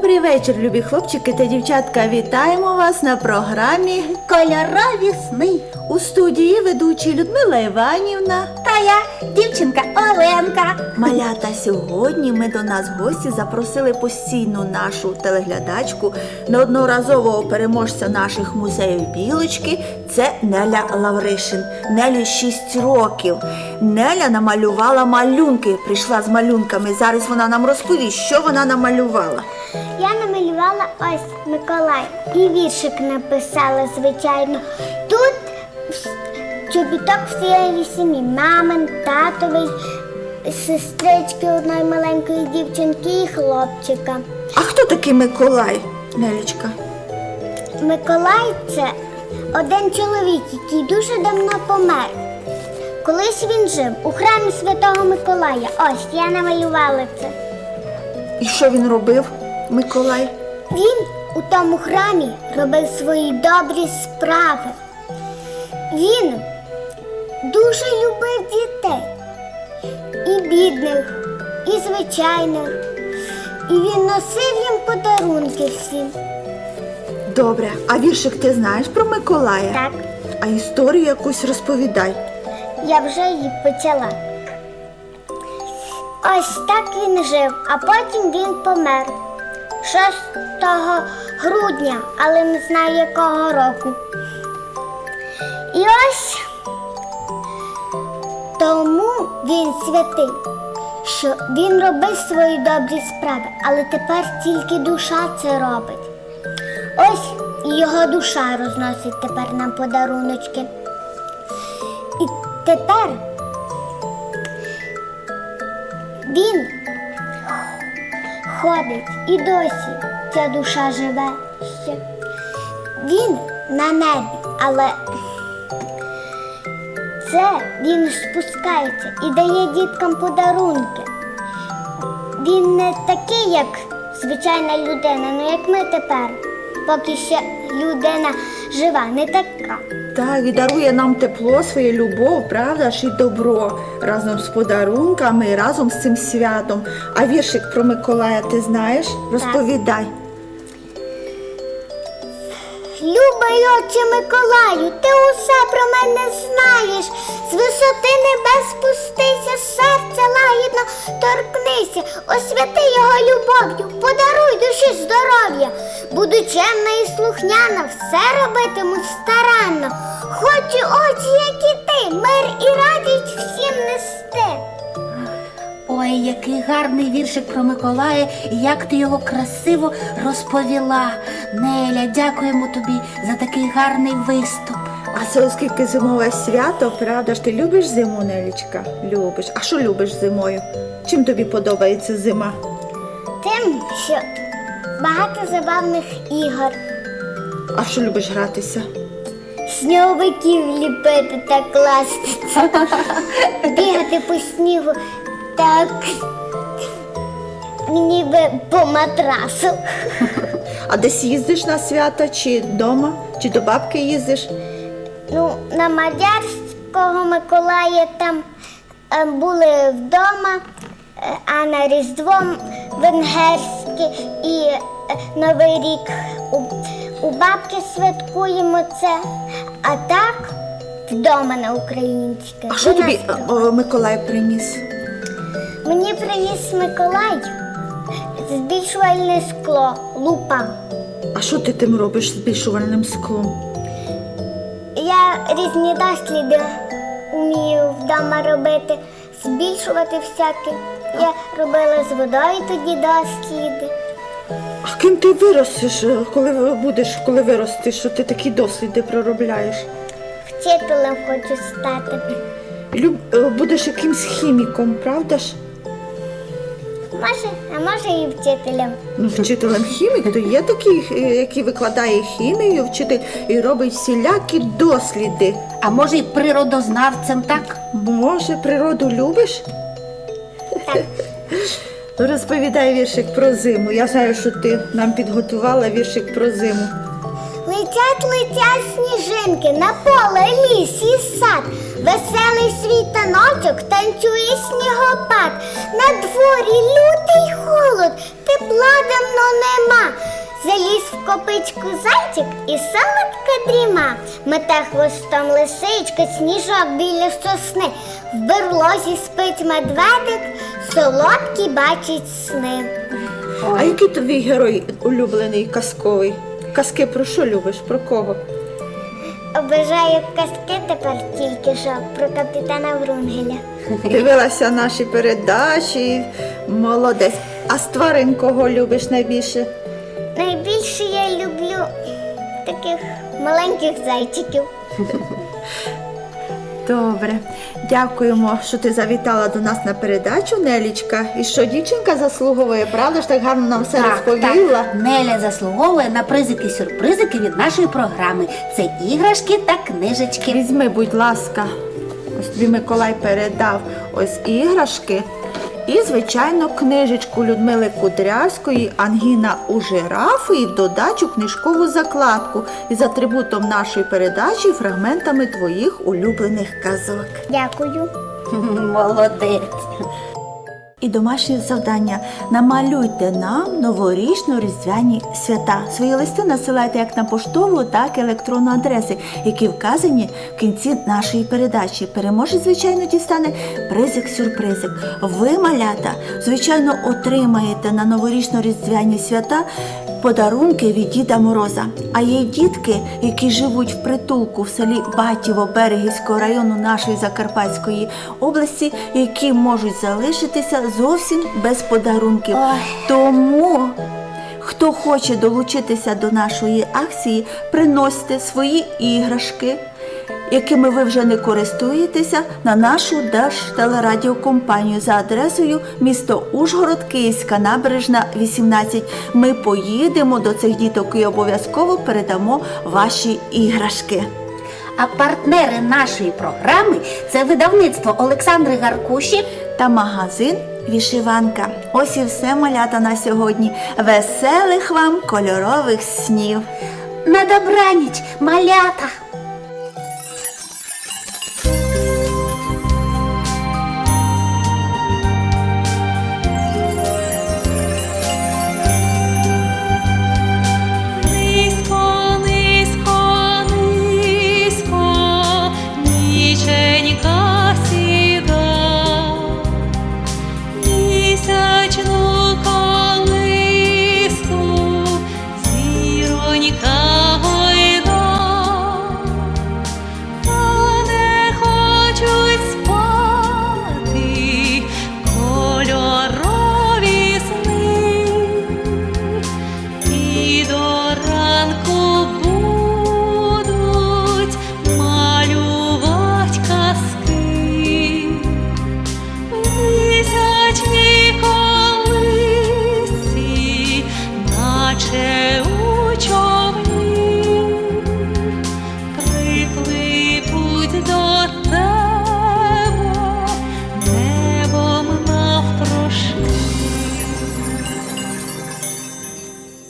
Добрий вечір, любі хлопчики та дівчатка. Вітаємо вас на програмі Кольорові сни. у студії ведучі Людмила Іванівна. Та я дівчинка Оленка. Малята, сьогодні ми до нас в гості запросили постійну нашу телеглядачку, неодноразового переможця наших музеїв білочки. Це Неля Лавришин. Нелі 6 років. Неля намалювала малюнки. Прийшла з малюнками. Зараз вона нам розповість, що вона намалювала. Я намалювала ось Миколай і віршик написала, звичайно. Тут чобіток всієї сім'ї. Мамин, татовий, сестрички одної маленької дівчинки і хлопчика. А хто такий Миколай, Нелічка? Миколай це один чоловік, який дуже давно помер. Колись він жив у храмі Святого Миколая. Ось я намалювала це. І що він робив, Миколай? Він у тому храмі робив свої добрі справи. Він дуже любив дітей, і бідних, і звичайних. І він носив їм подарунки всім. Добре, а віршик ти знаєш про Миколая? Так, А історію якусь розповідай. я вже її почала. Ось так він жив, а потім він помер. 6 грудня, але не знаю якого року. І ось тому він святий, що він робив свої добрі справи, але тепер тільки душа це робить. Ось його душа розносить тепер нам подаруночки. І тепер він ходить і досі ця душа живе ще. Він на небі, але це він спускається і дає діткам подарунки. Він не такий, як звичайна людина, ну як ми тепер, поки ще людина жива, не така. Так, і дарує нам тепло, свою любов, правда ж і добро разом з подарунками, разом з цим святом. А віршик про Миколая ти знаєш? Розповідай. Любий отче Миколаю, ти усе про мене знаєш. З висоти небес спустися, серце лагідно торкнися, освяти його любов'ю, подаруй душі здоров'я. Буду чемна і слухняна, все робитиму старанно. Хочу очі, як і ти, мир і радість всім нести. Ой, який гарний віршик про Миколая, і як ти його красиво розповіла. Неля, дякуємо тобі за такий гарний виступ. А це оскільки зимове свято, правда ж ти любиш зиму, Нелічка? Любиш. А що любиш зимою? Чим тобі подобається зима? Тим, що багато забавних ігор. А що любиш гратися? Сніговиків ліпити так класно. Бігати по снігу так ніби по матрасу. А десь їздиш на свята, чи вдома, чи до бабки їздиш? Ну, на Мадярського Миколая там е, були вдома, е, а на Різдво венгерське і е, Новий рік у, у бабки святкуємо це, а так вдома на українське. А що У тобі о, Миколай приніс? Мені приніс Миколай збільшувальне скло, лупа. А що ти тим робиш з збільшувальним склом? Я різні досліди вмію вдома робити, збільшувати всяке. Я робила з водою тоді досліди. А ким ти виростеш, е, коли будеш, коли виростеш, що ти такі досліди проробляєш? Вчителем хочу стати. Люб, е, будеш якимсь хіміком, правда ж? Може, а може і вчителем. Ну, вчителем хімік, то є такий, е, який викладає хімію, вчитель і робить всілякі досліди. А може, й природознавцем, так? Може, природу любиш? Так. Ну, Розповідай віршик про зиму. Я знаю, що ти нам підготувала віршик про зиму. Летять, летять сніжинки на поле, ліс і сад. Веселий світаночок танцює снігопад. На дворі лютий холод, тепла давно нема. Заліз в копичку зайчик і солодко дріма. Мете хвостом лисичка, сніжок біля сосни. В берлозі спить медведик, солодкі бачить сни. А який твій герой улюблений казковий? Казки про що любиш? Про кого? Обожаю казки тепер тільки що про капітана Врунгеля. Дивилася наші передачі, молодець. А з тварин кого любиш найбільше? Найбільше я люблю таких маленьких зайчиків. Добре, дякуємо, що ти завітала до нас на передачу, Нелічка. І що дівчинка заслуговує, правда ж так гарно нам все розповіла. так. Неля заслуговує на призики-сюрпризики від нашої програми. Це іграшки та книжечки. Візьми, будь ласка, ось тобі Миколай передав ось іграшки. І, звичайно, книжечку Людмили Кудрявської Ангіна у жирафи і в додачу книжкову закладку із атрибутом нашої передачі і фрагментами твоїх улюблених казок. Дякую. Молодець. І домашнє завдання намалюйте нам новорічно-різдвяні свята. Свої листи насилайте як на поштову, так і електронну адреси, які вказані в кінці нашої передачі. Переможець, звичайно, дістане призик-сюрпризик. Ви, малята, звичайно, отримаєте на новорічно-різдвяні свята подарунки від Діда Мороза. А є дітки, які живуть в притулку в селі Батіво Берегівського району нашої Закарпатської області, які можуть залишитися зовсім без подарунків. Ой. Тому. Хто хоче долучитися до нашої акції, приносьте свої іграшки, якими ви вже не користуєтеся, на нашу держтелерадіокомпанію за адресою місто Ужгород, Київська набережна 18. Ми поїдемо до цих діток і обов'язково передамо ваші іграшки. А партнери нашої програми це видавництво Олександри Гаркуші. та магазин Вішиванка. Ось і все малята на сьогодні. Веселих вам кольорових снів! На добраніч, малята!